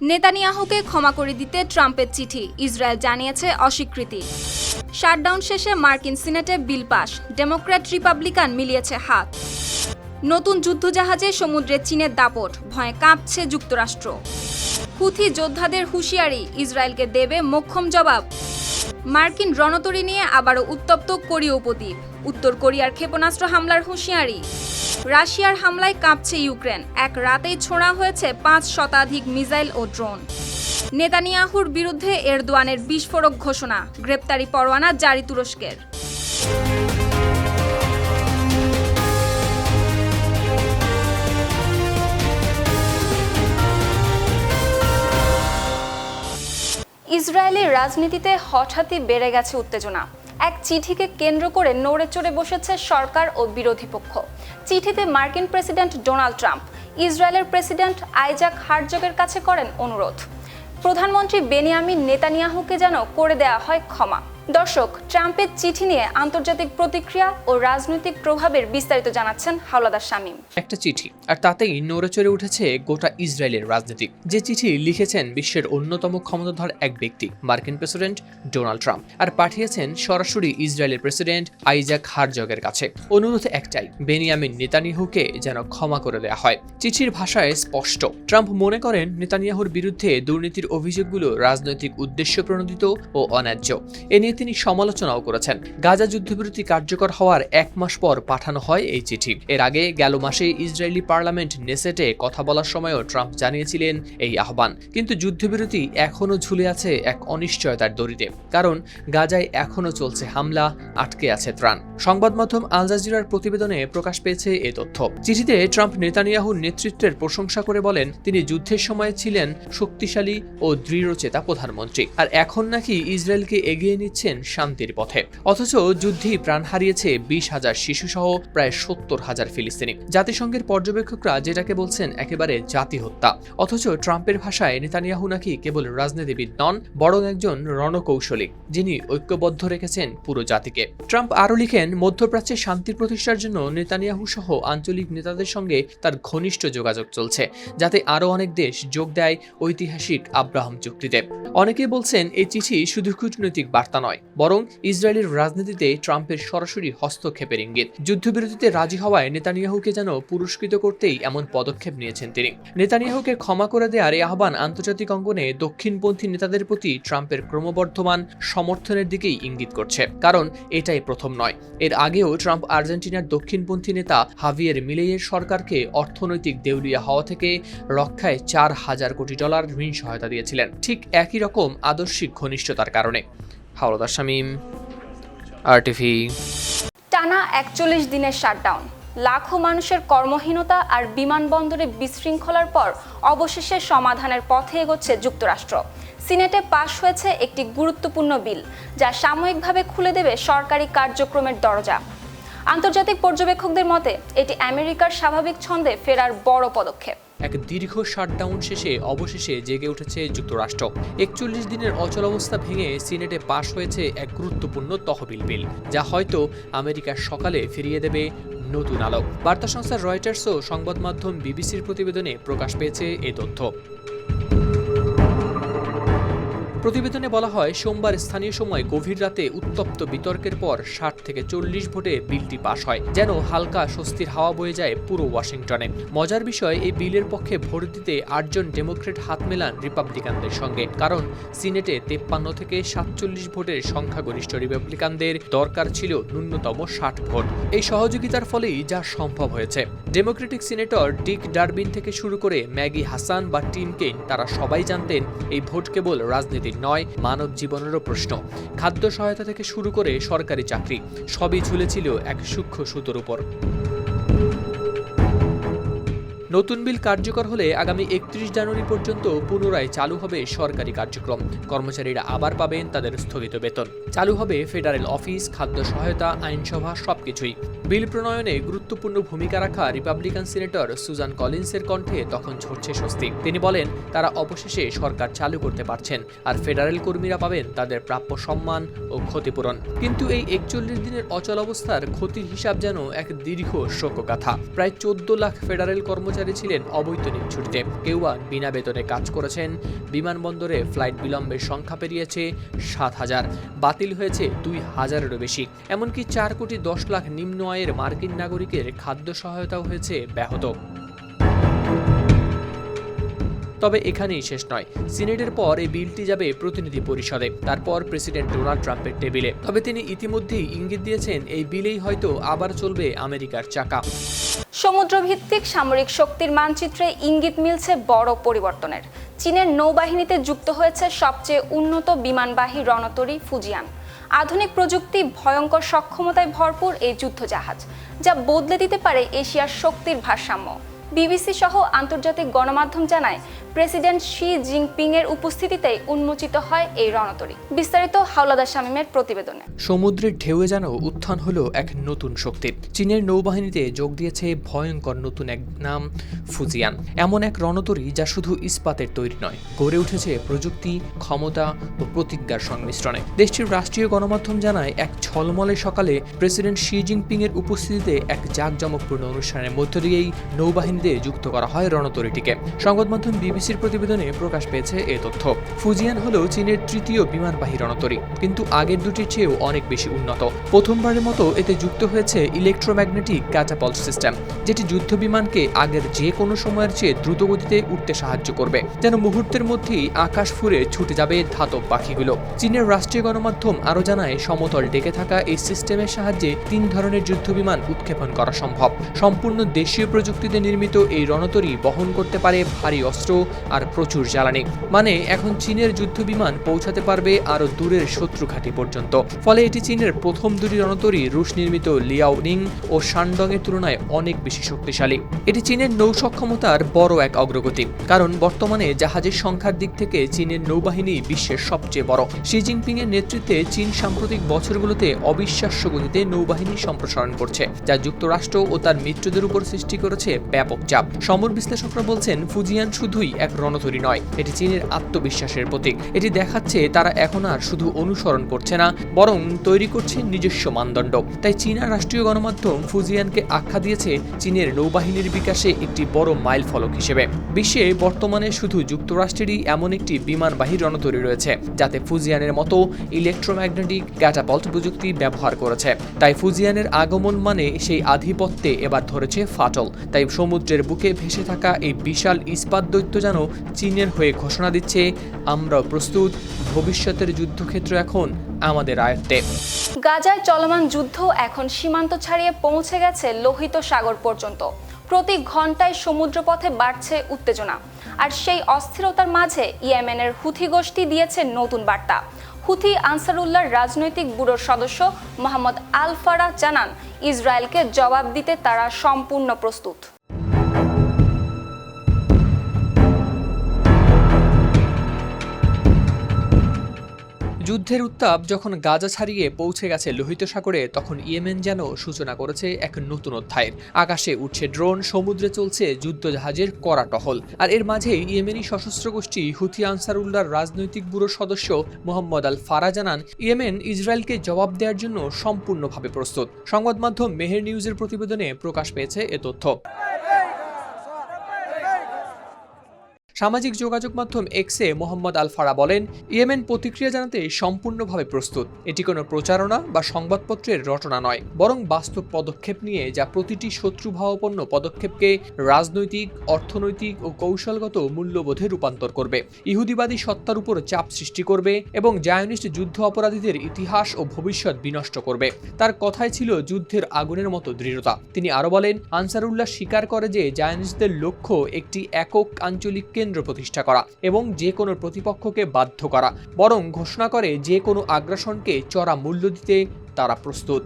নেতানিয়াহুকে ক্ষমা করে দিতে ট্রাম্পের চিঠি, ইসরায়েল জানিয়েছে অস্বীকৃতি। শাটডাউন শেষে মার্কিন সিনেটে বিল পাস, ডেমোক্র্যাট রিপাবলিকান মিলিয়েছে হাত। নতুন যুদ্ধজাহাজে সমুদ্রে চীনের দাপট, ভয়ে কাঁপছে যুক্তরাষ্ট্র। হুথি যোদ্ধাদের হুঁশিয়ারি, ইসরায়েলকে দেবে মোক্ষম জবাব। মার্কিন রণতরী নিয়ে আবারও উত্তপ্ত কোরীয় উপদ্বীপ। উত্তর কোরিয়ার ক্ষেপণাস্ত্র হামলার হুঁশিয়ারি। রাশিয়ার হামলায় কাঁপছে ইউক্রেন। এক রাতেই ছোঁড়া হয়েছে পাঁচ শতাধিক মিসাইল ও ড্রোন। নেতানিয়াহুর বিরুদ্ধে এরদোয়ানের বিস্ফোরক ঘোষণা, গ্রেপ্তারি পরোয়ানা জারি তুরস্কের। ইসরায়েলের রাজনীতিতে হঠাৎই বেড়ে গেছে উত্তেজনা। এক চিঠিকে কেন্দ্র করে নড়ে চড়ে বসেছে সরকার ও বিরোধী পক্ষ। চিঠিতে মার্কিন প্রেসিডেন্ট ডোনাল্ড ট্রাম্প, ইসরায়েলের প্রেসিডেন্ট আইজাক হার্জগের কাছে করেন অনুরোধ। প্রধানমন্ত্রী বেনিয়ামিন নেতানিয়াহুকে যেন করে দেয়া হয় ক্ষমা। দর্শক, ট্রাম্পের চিঠি নিয়ে আন্তর্জাতিক প্রতিক্রিয়া ও রাজনৈতিক প্রভাবের বিস্তারিত জানাচ্ছেন হাওলাদার শামীম। একটা চিঠি, আর তাতেই নড়ে চড়ে উঠেছে গোটা ইসরায়েলের রাজনীতি। যে চিঠি লিখেছেন বিশ্বের অন্যতম ক্ষমতাধর এক ব্যক্তি, মার্কিন প্রেসিডেন্ট ডোনাল্ড ট্রাম্প, আর পাঠিয়েছেন সরাসরি ইসরায়েলের প্রেসিডেন্ট আইজাক হারজগের কাছে। অনুরোধ একটাই, বেনিয়ামিন নেতানিয়াহুকে যেন ক্ষমা করে দেওয়া হয়। চিঠির ভাষায় স্পষ্ট, ট্রাম্প মনে করেন নেতানিয়াহুর বিরুদ্ধে দুর্নীতির অভিযোগগুলো রাজনৈতিক উদ্দেশ্য প্রণোদিত ও অন্যায্য। এ নিয়ে তিনি সমালোচনাও করেছেন। গাজা যুদ্ধবিরতি কার্যকর হওয়ার এক মাস পর পাঠানো হয় এই চিঠি। এর আগে গেল মাসে ইসরায়েলি পার্লামেন্ট নেসেটে কথা বলার সময়ও ট্রাম্প জানিয়েছিলেন এই আহ্বান। কিন্তু যুদ্ধবিরতি এখনও ঝুলে আছে এক অনিশ্চয়তার দড়িতে। কারণ গাজায় এখনও চলছে হামলা, আটকে আছে ত্রাণ। সংবাদ মাধ্যম আল জাজিরার প্রতিবেদনে প্রকাশ পেয়েছে এ তথ্য। চিঠিতে ট্রাম্প নেতানিয়াহুর নেতৃত্বের প্রশংসা করে বলেন, তিনি যুদ্ধের সময় ছিলেন শক্তিশালী ও দৃঢ়চেতা প্রধানমন্ত্রী। আর এখন নাকি ইসরায়েলকে এগিয়ে নিচ্ছেন শান্তির পথে। অথচ যুদ্ধেই প্রাণ হারিয়েছে বিশ হাজার শিশুসহ প্রায় সত্তর হাজার ফিলিস্তিনি। জাতিসংঘের পর্যবেক্ষকরা যেটাকে বলছেন একেবারে জাতি হত্যা। অথচ ট্রাম্পের ভাষায় নেতানিয়াহু নাকি কেবল রাজনীতিবিদ নন, বরং একজন রণকৌশলী, যিনি ঐক্যবদ্ধ রেখেছেন পুরো জাতিকে। ট্রাম্প আরও লিখেন, মধ্যপ্রাচ্যে শান্তির প্রতিষ্ঠার জন্য নেতানিয়াহু সহ আঞ্চলিক নেতাদের সঙ্গে তার ঘনিষ্ঠ যোগাযোগ চলছে, যাতে আরও অনেক দেশ যোগ দেয় ঐতিহাসিক আব্রাহাম চুক্তিতে। অনেকে বলছেন, এই চিঠি শুধু কূটনৈতিক বার্তা নয় বরং ইসরায়েলের রাজনীতিতে ট্রাম্পের সরাসরি হস্তক্ষেপের ইঙ্গিত। যুদ্ধবিরতিতে রাজি হওয়ায় নেতানিয়াহুকে যেন পুরস্কৃত করতেই এমন পদক্ষেপ নিয়েছেন তিনি। নেতানিয়াহুকে ক্ষমা করে দেওয়ার এই আহ্বান আন্তর্জাতিক অঙ্গনে দক্ষিণপন্থী নেতাদের প্রতি ট্রাম্পের ক্রমবর্ধমান সমর্থনের দিকেই ইঙ্গিত করছে। কারণ এটাই প্রথম নয়। এর আগেও ট্রাম্প আর্জেন্টিনার দক্ষিণপন্থী নেতা হাভিয়ের মিলেইয়ের সরকারকে অর্থনৈতিক দেউলিয়া হওয়া থেকে রক্ষায় চার হাজার কোটি ডলার ঋণ সহায়তা দিয়েছিলেন। ঠিক একই রকম আদর্শিক ঘনিষ্ঠতার কারণে। হাওলাদার শামীম আরটিভি টানা একচল্লিশ দিনের শাটডাউন। লাখো মানুষের কর্মহীনতা আর বিমানবন্দরে বিশৃঙ্খলার পর অবশেষে সমাধানের পথে এগোচ্ছে যুক্তরাষ্ট্র। সিনেটে পাশ হয়েছে একটি গুরুত্বপূর্ণ বিল, যা সাময়িকভাবে খুলে দেবে সরকারি কার্যক্রমের দরজা। আন্তর্জাতিক পর্যবেক্ষকদের মতে, এটি আমেরিকার স্বাভাবিক ছন্দে ফেরার বড় পদক্ষেপ। এক দীর্ঘ শাটডাউন শেষে অবশেষে জেগে উঠেছে যুক্তরাষ্ট্র। একচল্লিশ দিনের অচল অবস্থা ভেঙে সিনেটে পাশ হয়েছে এক গুরুত্বপূর্ণ তহবিল বিল, যা হয়তো আমেরিকার সকালে ফিরিয়ে দেবে নতুন আলো। বার্তা সংস্থা রয়টার্সও সংবাদ মাধ্যম বিবিসির প্রতিবেদনে প্রকাশ পেয়েছে এই তথ্য। প্রতিবেদনে বলা হয়, সোমবার স্থানীয় সময় গভীর রাতে উত্তপ্ত বিতর্কের পর ষাট থেকে চল্লিশ ভোটে বিলটি পাশ হয়, যেন হালকা স্বস্তির হাওয়া বয়ে যায় পুরো ওয়াশিংটনে। মজার বিষয়, এই বিলের পক্ষে ভোট দিতে আটজন ডেমোক্রেট হাত মেলান রিপাবলিকানদের সঙ্গে, কারণ সিনেটে তেপ্পান্ন থেকে সাতচল্লিশ ভোটের সংখ্যাগরিষ্ঠ রিপাবলিকানদের দরকার ছিল ন্যূনতম ষাট ভোট। এই সহযোগিতার ফলেই যা সম্ভব হয়েছে। ডেমোক্রেটিক সিনেটর ডিক ডারবিন থেকে শুরু করে ম্যাগি হাসান বা টিম কেইন, তারা সবাই জানতেন, এই ভোট কেবল রাজনীতির নয়, মানব জীবনেরও প্রশ্ন। খাদ্য সহায়তা থেকে শুরু করে সরকারি চাকরি, সবই ঝুলেছিল এক সূক্ষ্ম সুতোর উপর। নতুন বিল কার্যকর হলে আগামী একত্রিশ জানুয়ারি পর্যন্ত পুনরায় চালু হবে সরকারি কার্যক্রম। কর্মচারীরা আবার পাবেন তাদের স্থগিত বেতন। চালু হবে ফেডারেল অফিস, খাদ্য সহায়তা, আইনসভা, সবকিছুই। বিল প্রণয়নে গুরুত্বপূর্ণ ভূমিকা রাখা রিপাবলিকান সিনেটর সুজান কলিন্সের কণ্ঠে তখন ঝরছে স্বস্তি। তিনি বলেন, তারা অবশেষে সরকার চালু করতে পারছেন আর ফেডারেল কর্মীরা পাবেন তাদের প্রাপ্য সম্মান ও ক্ষতিপূরণ। কিন্তু এই একচল্লিশ দিনের অচল অবস্থার ক্ষতির হিসাব যেন এক দীর্ঘ শোকগাথা। প্রায় চোদ্দ লাখ ফেডারেল কর্মচারী ছিলেন অবৈতনিক ছুটিতে। কেউ বিনা বেতনে কাজ করেছেন। বিমানবন্দরে ফ্লাইট বিলম্বের সংখ্যা পেরিয়েছে সাত হাজার। বাতিল হয়েছে দুই হাজারেরও বেশি। এমনকি চার কোটি দশ লাখ নিম্ন আয়ের মার্কিন নাগরিকের খাদ্য সহায়তাও হয়েছে ব্যাহত। তবে এখানেই শেষ নয়। সিনেটের পর এই বিলটি যাবে প্রতিনিধি পরিষদে। তারপর প্রেসিডেন্ট ডোনাল্ড ট্রাম্পের টেবিলে। তবে তিনি ইতিমধ্যেই ইঙ্গিত দিয়েছেন, এই বিলেই হয়তো আবার চলবে আমেরিকার চাকা। সমুদ্রভিত্তিক সামরিক শক্তির মানচিত্রে ইঙ্গিত মিলছে বড় পরিবর্তনের। চীনের নৌবাহিনীতে যুক্ত হয়েছে সবচেয়ে উন্নত বিমানবাহী রণতরী ফুজিয়ান। আধুনিক প্রযুক্তি ভয়ঙ্কর সক্ষমতায় ভরপুর এই যুদ্ধজাহাজ যা বদলে দিতে পারে এশিয়ার শক্তির ভারসাম্য। বিবিসি সহ আন্তর্জাতিক গণমাধ্যম জানায়, প্রেসিডেন্ট শি জিনপিং এর উপস্থিতিতেই উন্মোচিত হয় এই রণতরী। বিস্তারিত হাওলাদার শামীমের প্রতিবেদনে। সমুদ্রের ঢেউয়ে যেন উত্থান হলো এক নতুন শক্তির চীনের নৌবাহিনীতে যোগ দিয়েছে ভয়ঙ্কর নতুন এক নাম, ফুজিয়ান। এমন এক রণতরী যা শুধু ইস্পাতের তৈরি নয়, গড়ে উঠেছে প্রযুক্তি, ক্ষমতা ও প্রতিজ্ঞার সংমিশ্রণে। দেশটির রাষ্ট্রীয় গণমাধ্যম জানায়, এক ছলমলে সকালে প্রেসিডেন্ট শি জিনপিং এর উপস্থিতিতে এক জাঁকজমকপূর্ণ অনুষ্ঠানের মধ্য দিয়েই নৌবাহিনীতে যুক্ত করা হয় রণতরীটিকে। সংবাদ মাধ্যম বিবিসির প্রতিবেদনে প্রকাশ পেয়েছে এ তথ্য। ফুজিয়ান হলো চীনের তৃতীয় বিমানবাহী রণতরী, কিন্তু আগের দুটির চেয়েও অনেক বেশি উন্নত। প্রথমবারের মতো এতে যুক্ত হয়েছে ইলেকট্রোম্যাগনেটিক ক্যাটাপল্ট সিস্টেম, যেটি যুদ্ধ বিমানকে আগের যে কোনো সময়ের চেয়ে দ্রুতগতিতে উঠতে সাহায্য করবে, যেন মুহূর্তের মধ্যেই আকাশ ফুরে ছুটে যাবে ধাতব পাখিগুলো। চীনের রাষ্ট্রীয় গণমাধ্যম আরও জানায়, সমতল ডেকে থাকা এই সিস্টেমের সাহায্যে তিন ধরনের যুদ্ধ বিমান উৎক্ষেপণ করা সম্ভব। সম্পূর্ণ দেশীয় প্রযুক্তিতে নির্মিত এই রণতরী বহন করতে পারে ভারী অস্ত্র আর প্রচুর জ্বালানি। মানে এখন চীনের যুদ্ধ বিমান পৌঁছাতে পারবে আরও দূরের শত্রু ঘাঁটি পর্যন্ত। ফলে এটি চীনের প্রথম দুটি রণতরী রুশ নির্মিত লিয়াওনিং ও শানডং এর তুলনায় অনেক বেশি শক্তিশালী। এটি চীনের নৌ সক্ষমতার বড় এক অগ্রগতি, কারণ বর্তমানে জাহাজের সংখ্যার দিক থেকে চীনের নৌবাহিনী বিশ্বের সবচেয়ে বড়। শি জিনপিং এর নেতৃত্বে চীন সাম্প্রতিক বছরগুলোতে অবিশ্বাস্য গতিতে নৌবাহিনী সম্প্রসারণ করছে, যা যুক্তরাষ্ট্র ও তার মিত্রদের উপর সৃষ্টি করেছে ব্যাপক চাপ। সমর বিশ্লেষকরা বলছেন, ফুজিয়ান শুধুই এক রণতরী নয়, এটি চীনের আত্মবিশ্বাসের প্রতীক। এটি দেখাচ্ছে তারা এখন আর শুধু অনুসরণ করছে না, বরং তৈরি করছে নিজস্ব মানদণ্ড। তাই চীনা রাষ্ট্রীয় গণমাধ্যম ফুজিয়ানকে আখ্যা দিয়েছে, চীনের নৌবাহিনীর বিকাশে একটি বড় মাইল ফলক হিসেবে। বিশ্বে বর্তমানে শুধু যুক্তরাষ্ট্রেরই এমন একটি বিমানবাহী রণতরী রয়েছে, যাতে ফুজিয়ানের মতো ইলেকট্রোম্যাগনেটিক ক্যাটাপল্ট প্রযুক্তি ব্যবহার করেছে। তাই ফুজিয়ানের আগমন মানে সেই আধিপত্যে এবার ধরেছে ফাটল। তাই সমুদ্রের বুকে ভেসে থাকা এই বিশাল ইস্পাত দৈত্য যেন চীনের হয়ে ঘোষণা দিচ্ছে আমরা প্রস্তুত। ভবিষ্যতের যুদ্ধক্ষেত্র এখন আমাদের আয়ত্তে। গাজায় চলমান যুদ্ধ এখন সীমান্ত ছাড়িয়ে পৌঁছে গেছে লোহিত সাগর পর্যন্ত। প্রতি ঘন্টায় সমুদ্রপথে বাড়ছে উত্তেজনা। আর সেই অস্থিরতার মাঝে ইয়েমেনের হুথি গোষ্ঠী দিয়েছে নতুন বার্তা। হুথি আনসারুল্লাহর রাজনৈতিক ব্যুরোর সদস্য মোহাম্মদ আল ফারাহ জানান, ইসরায়েলকে জবাব দিতে তারা সম্পূর্ণ প্রস্তুত। যুদ্ধের উত্তাপ যখন গাজা ছাড়িয়ে পৌঁছে গেছে লোহিত সাগরে, তখন ইয়েমেন যেন সূচনা করেছে এক নতুন অধ্যায়ের। আকাশে উঠছে ড্রোন, সমুদ্রে চলছে যুদ্ধজাহাজের কড়া টহল। আর এর মাঝে ইয়েমেনি সশস্ত্র গোষ্ঠী হুথি আনসারুল্লাহর রাজনৈতিক ব্যুরোর সদস্য মোহাম্মদ আল ফারা জানান, ইয়েমেন ইসরায়েলকে জবাব দেওয়ার জন্য সম্পূর্ণভাবে প্রস্তুত। সংবাদ মাধ্যম মেহের নিউজের প্রতিবেদনে প্রকাশ পেয়েছে এ তথ্য। সামাজিক যোগাযোগ মাধ্যম এক্সে মোহাম্মদ আল ফারা বলেন, ইয়েমেন প্রতিক্রিয়া জানাতে সম্পূর্ণভাবে প্রস্তুত। এটি কোনো প্রচারণা বা সংবাদপত্রের রটনা নয়, বরং বাস্তব পদক্ষেপ নিয়ে যা প্রতিটি শত্রুভাবাপন্ন পদক্ষেপকে রাজনৈতিক, অর্থনৈতিক ও কৌশলগত মূল্যবোধে রূপান্তর করবে। ইহুদিবাদী সত্তার উপর চাপ সৃষ্টি করবে এবং জায়নিস্ট যুদ্ধ অপরাধীদের ইতিহাস ও ভবিষ্যৎ বিনষ্ট করবে। তার কথাই ছিল যুদ্ধের আগুনের মতো দৃঢ়তা। তিনি আরও বলেন, আনসারুল্লাহ স্বীকার করে যে জায়নিস্টদের লক্ষ্য একটি একক আঞ্চলিক কেন্দ্র প্রতিষ্ঠা করা এবং যে কোনো প্রতিপক্ষকে বাধ্য করা, বরং ঘোষণা করে যে কোনো আগ্রাসনকে চড়া মূল্য দিতে তারা প্রস্তুত।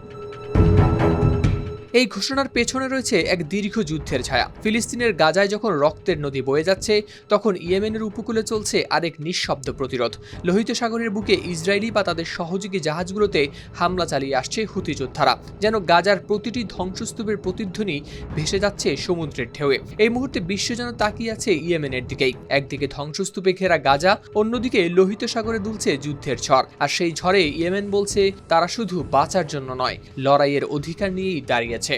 এই ঘোষণার পেছনে রয়েছে এক দীর্ঘ যুদ্ধের ছায়া। ফিলিস্তিনের গাজায় যখন রক্তের নদী বয়ে যাচ্ছে, তখন ইয়েমেনের উপকূলে চলছে আরেক নিঃশব্দ প্রতিরোধ। লোহিত সাগরের বুকে ইসরায়েলি বা তাদের সহযোগী জাহাজগুলোতে হামলা চালিয়ে আসছে হুতি যোদ্ধারা, যেন গাজার প্রতিটি ধ্বংসস্তূপের প্রতিধ্বনি ভেসে যাচ্ছে সমুদ্রের ঢেউয়ে। এই মুহূর্তে বিশ্ব যেন তাকিয়ে আছে ইয়েমেনের দিকেই। একদিকে ধ্বংসস্তূপে ঘেরা গাজা, অন্যদিকে লোহিত সাগরে দুলছে যুদ্ধের ঝড়। আর সেই ঝড়ে ইয়েমেন বলছে, তারা শুধু বাঁচার জন্য নয়, লড়াইয়ের অধিকার নিয়েই দাঁড়িয়েছে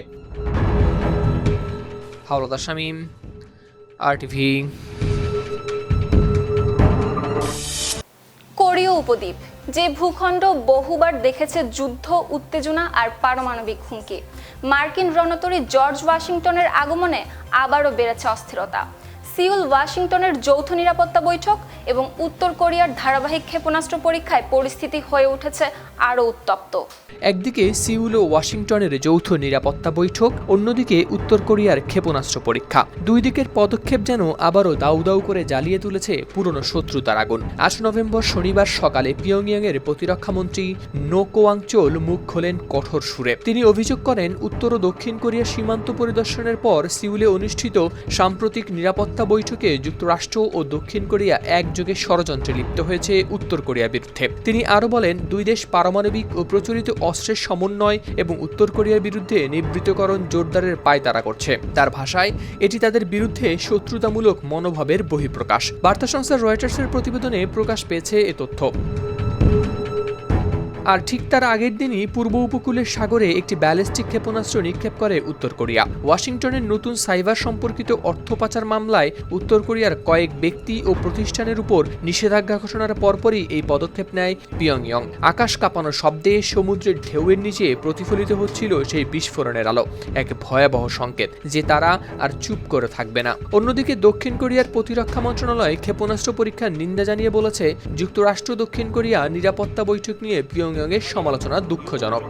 হাওলাদার শামীম আরটিভি কোরীয় উপদ্বীপ, যে ভূখণ্ড বহুবার দেখেছে যুদ্ধ, উত্তেজনা আর পারমাণবিক হুমকি। মার্কিন রণতরী জর্জ ওয়াশিংটনের আগমনে আবারও বেড়েছে অস্থিরতা। সিউল ওয়াশিংটনের যৌথ নিরাপত্তা বৈঠক এবং উত্তর কোরিয়ার ধারাবাহিক ক্ষেপণাস্ত্র পরীক্ষায় পরিস্থিতি হয়ে উঠেছে আরও উত্তপ্ত। একদিকে সিউল ও ওয়াশিংটনের যৌথ নিরাপত্তা বৈঠক, অন্যদিকে উত্তর কোরিয়ার ক্ষেপণাস্ত্র পরীক্ষা। দুই দিকের পদক্ষেপ যেন আবারও দাউ দাউ করে জ্বালিয়ে তুলেছে পুরনো শত্রুতার আগুন। আট নভেম্বর শনিবার সকালে পিয়ংইয়াংয়ের প্রতিরক্ষামন্ত্রী নো কোয়াংচোল মুখ খোলেন কঠোর সুরে। তিনি অভিযোগ করেন, উত্তর ও দক্ষিণ কোরিয়ার সীমান্ত পরিদর্শনের পর সিউলে অনুষ্ঠিত সাম্প্রতিক নিরাপত্তা বৈঠকে যুক্তরাষ্ট্র ও দক্ষিণ কোরিয়া একযোগে ষড়যন্ত্রে লিপ্ত হয়েছে উত্তর কোরিয়ার বিরুদ্ধে। তিনি আরও বলেন, দুই দেশ পারমাণবিক ও প্রচলিত অস্ত্রের সমন্বয় এবং উত্তর কোরিয়ার বিরুদ্ধে নিবৃতকরণ জোরদারের পায়তারা করছে। তার ভাষায়, এটি তাদের বিরুদ্ধে শত্রুতামূলক মনোভাবের বহিঃপ্রকাশ। বার্তা সংস্থা রয়টার্সের প্রতিবেদনে প্রকাশ পেয়েছে এ তথ্য। আর ঠিক তার আগের দিনই পূর্ব উপকূলের সাগরে একটি ব্যালিস্টিক ক্ষেপণাস্ত্র নিক্ষেপ করে উত্তর কোরিয়া। ওয়াশিংটনের নতুন সাইবার সম্পর্কিত অর্থ পাচার মামলায় উত্তর কোরিয়ার কয়েক ব্যক্তি ও প্রতিষ্ঠানের উপর নিষেধাজ্ঞা ঘোষণার পরপরই এই পদক্ষেপ নেয় পিয়ংইয়ং। আকাশ কাঁপানো শব্দে সমুদ্রের ঢেউয়ের নিচে প্রতিফলিত হচ্ছিল সেই বিস্ফোরণের আলো, এক ভয়াবহ সংকেত যে তারা আর চুপ করে থাকবে না। অন্যদিকে দক্ষিণ কোরিয়ার প্রতিরক্ষা মন্ত্রণালয় ক্ষেপণাস্ত্র পরীক্ষার নিন্দা জানিয়ে বলেছে, যুক্তরাষ্ট্র দক্ষিণ কোরিয়া নিরাপত্তা বৈঠক নিয়ে পিয়ংইয়ংয়ের সমালোচনা দুঃখজনক।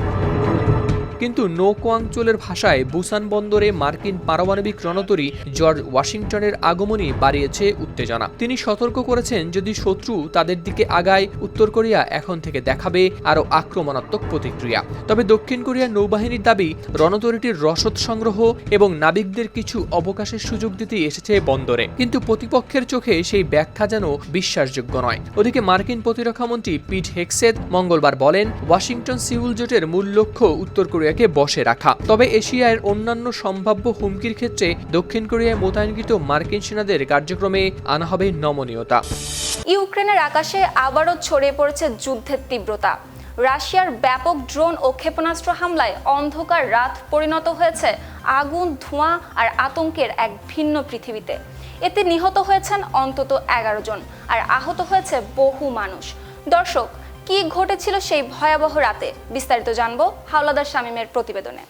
কিন্তু নৌকো অঞ্চলের ভাষায় বুসান বন্দরে মার্কিন পারমাণবিক রণতরী জর্জ ওয়াশিংটনের আগমনই বাড়িয়েছে উত্তেজনা। তিনি সতর্ক করেছেন, যদি শত্রু তাদের দিকে আগায়, উত্তর কোরিয়া এখন থেকে দেখাবে আরও আক্রমণাত্মক প্রতিক্রিয়া। তবে দক্ষিণ কোরিয়ার নৌবাহিনীর দাবি, রণতরীটির রসদ সংগ্রহ এবং নাবিকদের কিছু অবকাশের সুযোগ দিতে এসেছে বন্দরে। কিন্তু প্রতিপক্ষের চোখে সেই ব্যাখ্যা যেন বিশ্বাসযোগ্য নয়। ওদিকে মার্কিন প্রতিরক্ষামন্ত্রী পিট হেক্সেদ মঙ্গলবার বলেন, ওয়াশিংটন সিউল জোটের মূল লক্ষ্য উত্তর কোরিয়াকে বসে রাখা। তবে এশিয়ার অন্যান্য সম্ভাব্য হুমকির ক্ষেত্রে দক্ষিণ কোরিয়ায় মোতায়েনকৃত মার্কিন সেনাদের কার্যক্রমে আনা হবে নমনীয়তা। ইউক্রেনের আকাশে আবারও ছড়িয়ে পড়েছে যুদ্ধের তীব্রতা। রাশিয়ার ব্যাপক ড্রোন ও ক্ষেপণাস্ত্র হামলায় অন্ধকার রাত পরিণত হয়েছে আগুন, ধোঁয়া আর আতঙ্কের এক ভিন্ন পৃথিবীতে। এতে নিহত হয়েছেন অন্তত এগারো জন আর আহত হয়েছে বহু মানুষ। দর্শক কি ঘটেছিল সেই ভয়াবহ রাতে? বিস্তারিত জানব হাওলাদার শামীমের প্রতিবেদনে।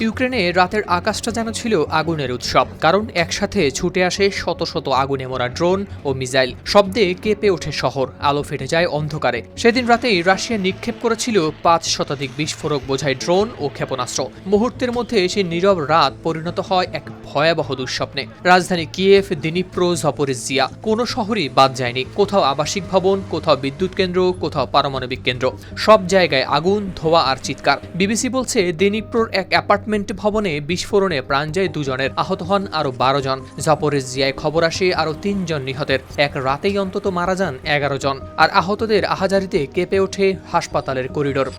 ইউক্রেনে রাতের আকাশটা যেন ছিল আগুনের উৎসব, কারণ একসাথে ছুটে আসে শত শত আগুনে মোড়া ড্রোন ও মিসাইল। শব্দে কেঁপে ওঠে শহর, আলো ফেটে যায় অন্ধকারে। সেদিন রাতেই রাশিয়া নিক্ষেপ করেছিল পাঁচ শতাধিক বিস্ফোরক বোঝাই ড্রোন ও ক্ষেপণাস্ত্র। মুহূর্তের মধ্যে সেই নীরব রাত পরিণত হয় এক ভয়াবহ দুঃস্বপ্নে। রাজধানী কিয়েফ দিনিপ্রো জপরিজিয়া কোনো শহরই বাদ যায়নি। কোথাও আবাসিক ভবন, কোথাও বিদ্যুৎ কেন্দ্র, কোথাও পারমাণবিক কেন্দ্র। সব জায়গায় আগুন, ধোয়া আর চিৎকার। বিবিসি বলছে, দিনিপ্রোর এক অ্যাপার্টমেন্ট ভবনে বিস্ফোরণে প্রাণ যায় দুজনের। আহত হন আরও বারো জন। জাপোরেজিয়ায় খবর আসে আরও তিনজন নিহতের। এক রাতেই অন্তত মারা যান এগারো জন। আর আহতদের আহাজারিতে কেঁপে ওঠে হাসপাতালের করিডোর।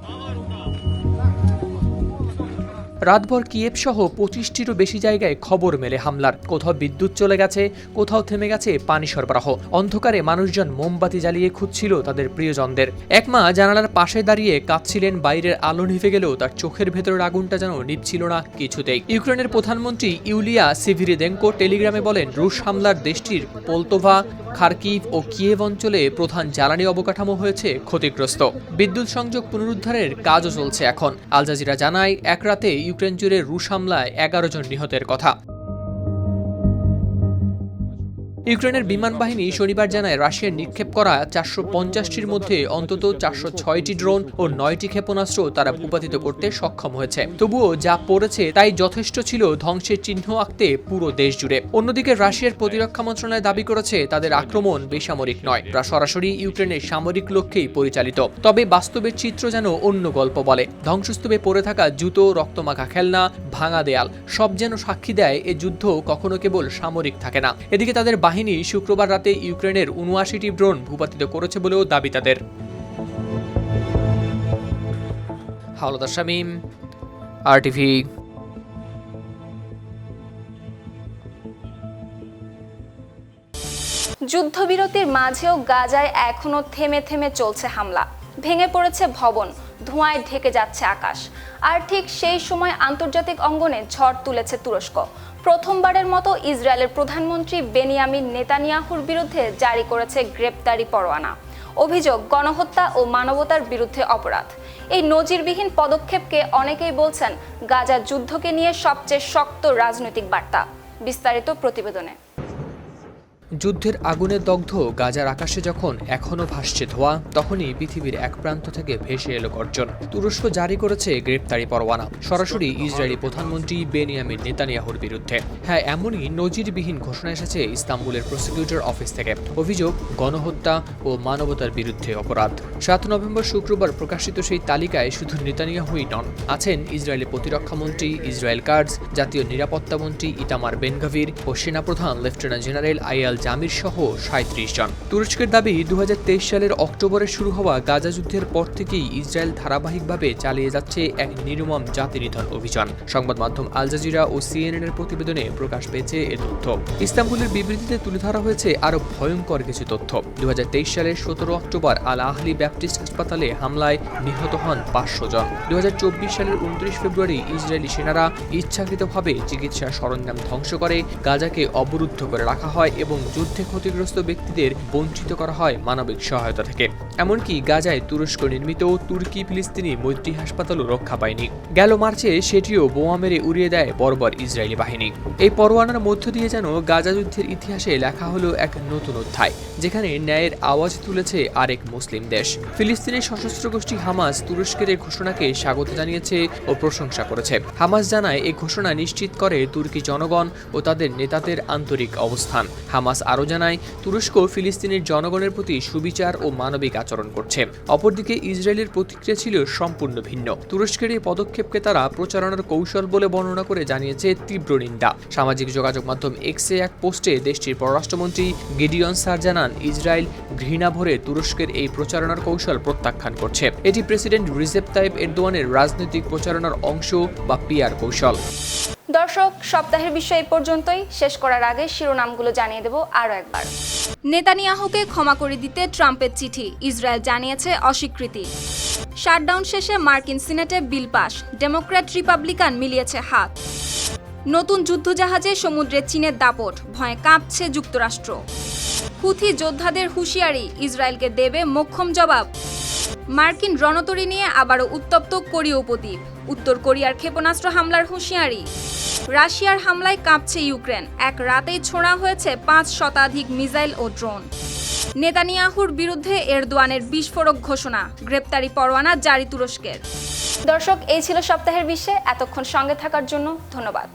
রাতভর কিয়েভ সহ পঁচিশটিরও বেশি জায়গায় খবর মেলে হামলার। কোথাও বিদ্যুৎ চলে গেছে, কোথাও থেমে গেছে পানি সরবরাহ। অন্ধকারে মানুষজন মোমবাতি জ্বালিয়ে খুঁজছিল তাদের প্রিয়জনদের। এক মা জানালার পাশে দাঁড়িয়ে কাঁদছিলেন, বাইরের আলো নিভে গেলেও তার চোখের ভেতরের আগুনটা যেন নিভছিল না কিছুতেই। ইউক্রেনের প্রধানমন্ত্রী ইউলিয়া সিভিরিদেঙ্কো টেলিগ্রামে বলেন, রুশ হামলার দেশটির পোলতোভা খার্কিভ ও কিয়েভ অঞ্চলে প্রধান জ্বালানি অবকাঠামো হয়েছে ক্ষতিগ্রস্ত। বিদ্যুৎ সংযোগ পুনরুদ্ধারের কাজও চলছে এখন। আলজাজিরা জানায়, এক রাতে ইউক্রেন জুড়ে রুশ হামলায় এগারো জন নিহতের কথা। ইউক্রেনের বিমান বাহিনী শনিবার জানায় রাশিয়ার নিক্ষেপ করা চারশো পঞ্চাশটির মধ্যে অন্তত চারশো ছয়টি ড্রোন ও নয়টি ক্ষেপণাস্ত্র তারা ভূপাতিত করতে সক্ষম হয়েছে। তবুও যা পড়েছে তাই যথেষ্ট ছিল ধ্বংসের চিহ্ন আঁকতে পুরো দেশ জুড়ে। অন্যদিকে রাশিয়ার প্রতিরক্ষা মন্ত্রণালয় দাবি করেছে তাদের আক্রমণ বেসামরিক নয় তা সরাসরি ইউক্রেনের সামরিক লক্ষ্যেই পরিচালিত। তবে বাস্তবের চিত্র যেন অন্য গল্প বলে। ধ্বংসস্তূপে পড়ে থাকা জুতো, রক্তমাখা খেলনা, ভাঙা দেয়াল সব যেন সাক্ষী দেয় এ যুদ্ধ কখনো কেবল সামরিক থাকে না। এদিকে তাদের বাহিনী শুক্রবার রাতে ইউক্রেনের উনআশিটি ড্রোন ভূপাতিত করেছে বলেও দাবি তাদের। হাওলাদার শামীম আর টিভি যুদ্ধবিরতির মাঝেও গাজায় এখনও থেমে থেমে চলছে হামলা। ভেঙে পড়েছে ভবন, ধোঁয়ায় ঢেকে যাচ্ছে আকাশ। আর ঠিক সেই সময় আন্তর্জাতিক অঙ্গনে ঝড় তুলেছে তুরস্ক। প্রথমবারের মতো ইসরায়েলের প্রধানমন্ত্রী বেনিয়ামিন নেতানিয়াহুর বিরুদ্ধে জারি করেছে গ্রেপ্তারি পরোয়ানা। অভিযোগ, গণহত্যা ও মানবতার বিরুদ্ধে অপরাধ। এই নজিরবিহীন পদক্ষেপকে অনেকেই বলছেন, গাজা যুদ্ধকে নিয়ে সবচেয়ে শক্ত রাজনৈতিক বার্তা। বিস্তারিত প্রতিবেদনে। যুদ্ধের আগুনে দগ্ধ গাজার আকাশে যখন এখনও ভাসছে ধোঁয়া, তখনই পৃথিবীর এক প্রান্ত থেকে ভেসে এলো গর্জন। তুরস্ক জারি করেছে গ্রেপ্তারি পরোয়ানা, সরাসরি ইসরায়েলি প্রধানমন্ত্রী বেনিয়ামিন নেতানিয়াহুর বিরুদ্ধে। হ্যাঁ এমনই নজিরবিহীন ঘোষণা এসেছে ইস্তাম্বুলের প্রসিকিউটর অফিস থেকে। অভিযোগ, গণহত্যা ও মানবতার বিরুদ্ধে অপরাধ। সাত নভেম্বর শুক্রবার প্রকাশিত সেই তালিকায় শুধু নেতানিয়াহুই নন, আছেন ইসরায়েলের প্রতিরক্ষামন্ত্রী ইসরায়েল কার্ডস, জাতীয় নিরাপত্তা মন্ত্রী ইতামার বেনগাভির ও সেনাপ্রধান লেফটেন্যান্ট জেনারেল আইয়াল জামির সহ সাঁত্রিশ জন। তুরস্কের দাবি দু হাজার তেইশ সালের অক্টোবরে শুরু হওয়া গাজা যুদ্ধের পর থেকেই ইসরায়েল ধারাবাহিকভাবে চালিয়ে যাচ্ছে এক নির্মম জাতি নিধন অভিযান। সংবাদ মাধ্যম আল জাজিরা ও সিএনএন এর প্রতিবেদনে প্রকাশ পেয়েছে এ তথ্য। ইস্তাম্বুলের বিবৃতিতে তুলে ধরা হয়েছে আরও ভয়ঙ্কর কিছু তথ্য। দু হাজার তেইশ সালের সতেরো অক্টোবর আল আহলি ব্যাপটিস্ট হাসপাতালে হামলায় নিহত হন পাঁচশো জন। দু হাজার চব্বিশ সালের উনত্রিশ ফেব্রুয়ারি ইসরায়েলি সেনারা ইচ্ছাকৃতভাবে চিকিৎসা সরঞ্জাম ধ্বংস করে, গাজাকে অবরুদ্ধ করে রাখা হয় এবং যুদ্ধে ক্ষতিগ্রস্ত ব্যক্তিদের বঞ্চিত করা হয় মানবিক সহায়তা থেকে। এমনকি গাজায় তুরস্ক নির্মিত তুর্কি ফিলিস্তিনি মৈত্রী হাসপাতালও রক্ষা পায়নি। গেল মার্চে সেটিও বোমা মেরে উড়িয়ে দেয় বর্বর ইসরায়েলি বাহিনী। এই পরোয়ানার মধ্য দিয়ে যেন গাজা যুদ্ধের ইতিহাসে লেখা হলো এক নতুন অধ্যায়, যেখানে ন্যায়ের আওয়াজ তুলেছে আরেক মুসলিম দেশ। ফিলিস্তিনের সশস্ত্র গোষ্ঠী হামাস তুরস্কের এই ঘোষণাকে স্বাগত জানিয়েছে ও প্রশংসা করেছে। হামাস জানায়, এই ঘোষণা নিশ্চিত করে তুর্কি জনগণ ও তাদের নেতাদের আন্তরিক অবস্থান। হামাস আরও জানায়, তুরস্ক ফিলিস্তিনের জনগণের প্রতি সুবিচার ও মানবিক আচরণ করছে। অপরদিকে ইসরায়েলের প্রতিক্রিয়া ছিল সম্পূর্ণ ভিন্ন। তুরস্কের এই পদক্ষেপকে তারা প্রচারণার কৌশল বলে বর্ণনা করে জানিয়েছে তীব্র নিন্দা। সামাজিক যোগাযোগ মাধ্যম এক্সে এক পোস্টে দেশটির পররাষ্ট্রমন্ত্রী গিডিয়ন সার জানান, ইসরায়েল ঘৃণা ভরে তুরস্কের এই প্রচারণার কৌশল প্রত্যাখ্যান করছে। এটি প্রেসিডেন্ট রিসেপ তাইব এরদোয়ানের রাজনৈতিক প্রচারণার অংশ বা পিয়ার কৌশল। দর্শক, সপ্তাহের বিষয় এই পর্যন্তই। শেষ করার আগে শিরোনামগুলো জানিয়ে দেব আরও একবার। নেতানিয়াহুকে ক্ষমা করে দিতে ট্রাম্পের চিঠি, ইসরায়েল জানিয়েছে অস্বীকৃতি। শাটডাউন শেষে মার্কিন সিনেটে বিল পাস, ডেমোক্র্যাট রিপাবলিকান মিলিয়েছে হাত। নতুন যুদ্ধজাহাজে সমুদ্রে চীনের দাপট, ভয়ে কাঁপছে যুক্তরাষ্ট্র। হুথি যোদ্ধাদের হুঁশিয়ারি, ইসরায়েলকে দেবে মোক্ষম জবাব। মার্কিন রণতরী নিয়ে আবারও উত্তপ্ত কোরীয় উপদ্বীপ, উত্তর কোরিয়ার ক্ষেপণাস্ত্র হামলার হুঁশিয়ারি। রাশিয়ার হামলায় কাঁপছে ইউক্রেন। এক রাতেই ছোঁড়া হয়েছে পাঁচ শতাধিক মিসাইল ও ড্রোন। নেতানিয়াহুর বিরুদ্ধে এরদোয়ানের বিস্ফোরক ঘোষণা, গ্রেপ্তারি পরোয়ানা জারি তুরস্কের। দর্শক, এই ছিল সপ্তাহের বিশ্বে এতক্ষণ সঙ্গে থাকার জন্য ধন্যবাদ।